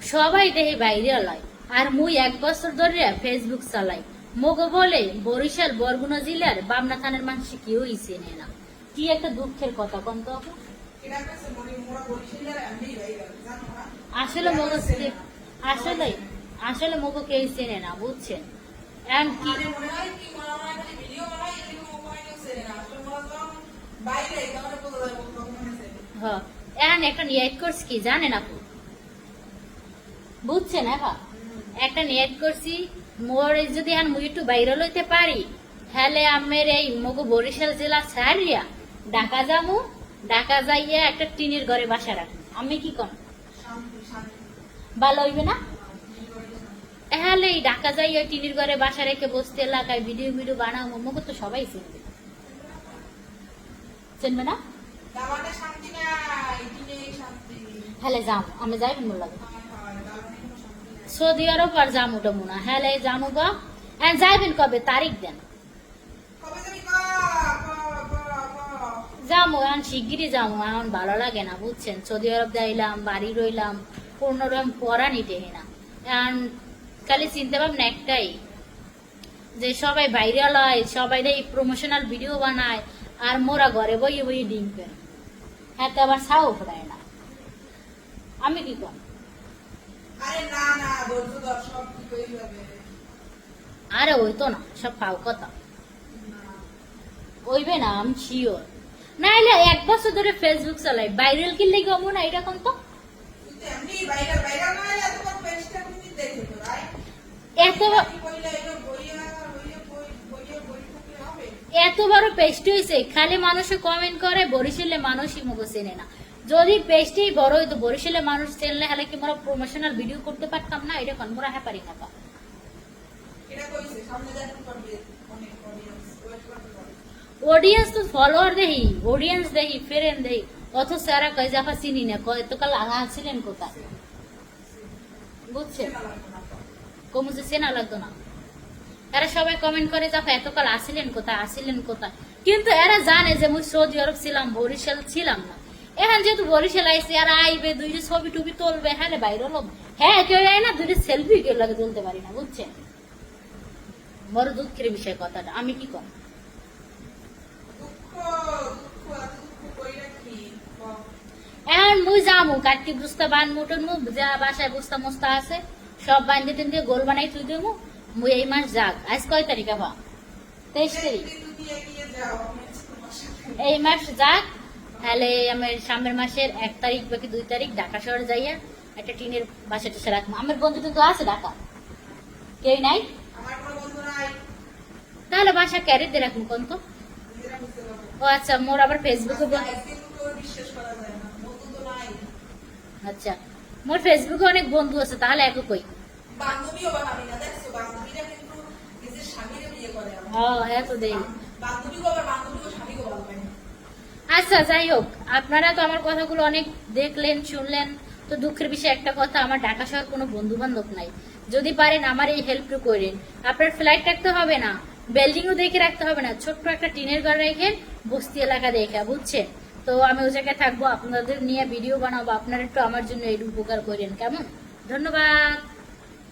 সবাই দেহে বাইরে লয় আর মুই এক বছর ধরে ফেসবুক চালাই। মগো বলে বরিশাল বরগুনা জেলার বামনা থানার মানুষ কেউই চেনে না। কি একটা দুঃখের কথা কম তো আসলে মগো আসলে আসলে মগো কেউ চেনে না বুঝছেন? এখন কি হ্যাঁ এখন একটা নিয়ত করছি কি জানেন আপু? বুঝছেন এখন একটা নিয়ত করছি মোর যদি এখন মুই একটু বাইরে লইতে পারি তাহলে আমের এই মগো বরিশাল জেলা সারিয়া ঢাকা যামু ঢাকা যাইয়া একটা টিনের ঘরে বাসা রাখব। আমি কি কম? ভালো হইবে না? তাহলে এই ঢাকা যাইয়া টিনের ঘরে বাসা রেখে বসতে এলাকায় ভিডিও ভিডিও বানাবো মগো তো সবাই চিনবে। চিনবে না? হ্যালে যাম আমি যাই মোর লাগে। সৌদি আরব আর যামু ডমু না। হ্যালে যামু গা। হ্যাঁ যাইবেন কবে? তারিখ দেন। যামু এখন শিগগিরই যামু এখন ভালো লাগে না, বুঝছেন? সৌদি আরব যাইলাম, বাড়ি রইলাম, পূর্ণ রকম পড়া নিতে না। এখন খালি চিনতে ভাবনা একটাই, যে সবাই বাইরে লয় সবাই এই প্রমোশনাল ভিডিও বানায়, আর মোরা ঘরে বইয়ে বইয়ে ডিম পেন হ্যাঁ তো আবার ছাও ফোড়ায় না। আমি কি কম আরে না না ওই তো না সব পাও কথা। ওইবে না আমি শিওর নাইলে এক বছর ধরে ফেসবুক চালাই ভাইরাল না তো? তো না তো কি বইয়া বই থাকলে হবে। এত বড় পেস্ট হয়েছে খালি মানুষে কমেন্ট করে বরিশালে মানুষই মুখ চেনে না। যদি পেস্টই বড় হইতো বরিশালে মানুষ চেনলে হলে কি মোরা প্রমোশনাল ভিডিও করতে পারতাম না? এটা কোন মোরা হ্যাঁ পারি না পা। এটা কইছে সামনে দেখতে পারবে অনেক অডিয়েন্স তো ফলোয়ার দেহি অডিয়েন্স দেহি ফ্রেন্ড দেহি অথচ এরা কয় জাফা চিনি না কয় তো কাল আগা ছিলেন কোথায়? বুঝছেন? না। কমু যে চেনা লাগতো না। এরা সবাই কমেন্ট করে জাফা এতকাল আসিলেন কোথায় আসিলেন কোথায়? কিন্তু এরা জানে যে মুই সৌদি আরব ছিলাম বরিশাল ছিলাম না। এখন যেহেতু বরিশাল আইসি আর আইবে দুইটা ছবি টুবি তুলবে হ্যাঁ বাইরে লোক হ্যাঁ কেউ যায় না, দুইটা সেলফি কেউ লাগে তুলতে পারি না, বুঝছেন বড় দুঃখের বিষয় কথাটা, আমি কি কম। এখন মুই যামু কার্তিক বুস্তা বান মুটন মু যা বাসায় বুস্তা মুস্তা আছে, সব বান্ধে টেন দিয়ে গোল বানাই তুই দেবো, মুই এই মাস যাক আজ কয় তারিখ আবার তেইশ তারিখ। এই মাস যাক তাহলে আমার সামনের মাসের এক তারিখ বাকি দুই তারিখ ঢাকা শহরে যাইয়া একটা টিনের বাসা টেসা রাখব। আমার বন্ধু কিন্তু আছে ঢাকা কেউ নাই? তাহলে বাসা ক্যারিতে রাখব কোন তো? ও আচ্ছা মোর আবার ফেসবুকে আচ্ছা মোর ফেসবুকে অনেক বন্ধু আছে তাহলে এক কই। ও হ্যাঁ তো দেই ভালো পায় না। আচ্ছা যাই হোক, আপনারা তো আমার কথাগুলো অনেক দেখলেন, শুনলেন, তো দুঃখের বিষয়ে একটা কথা, আমার ঢাকা শহর কোনো বন্ধু বান্ধব নাই। যদি পারেন আমার এই হেল্প করেন। আপনার ফ্লাইট রাখতে হবে না বিল্ডিংও দেখে রাখতে হবে না, ছোট্ট একটা টিনের ঘর রেখে বস্তি এলাকা দেখে, বুঝছেন? তো আমি ওই জায়গায় থাকব, আপনাদের নিয়ে ভিডিও বানাবো, আপনারা একটু আমার জন্য এই উপকার করেন, কেমন? ধন্যবাদ।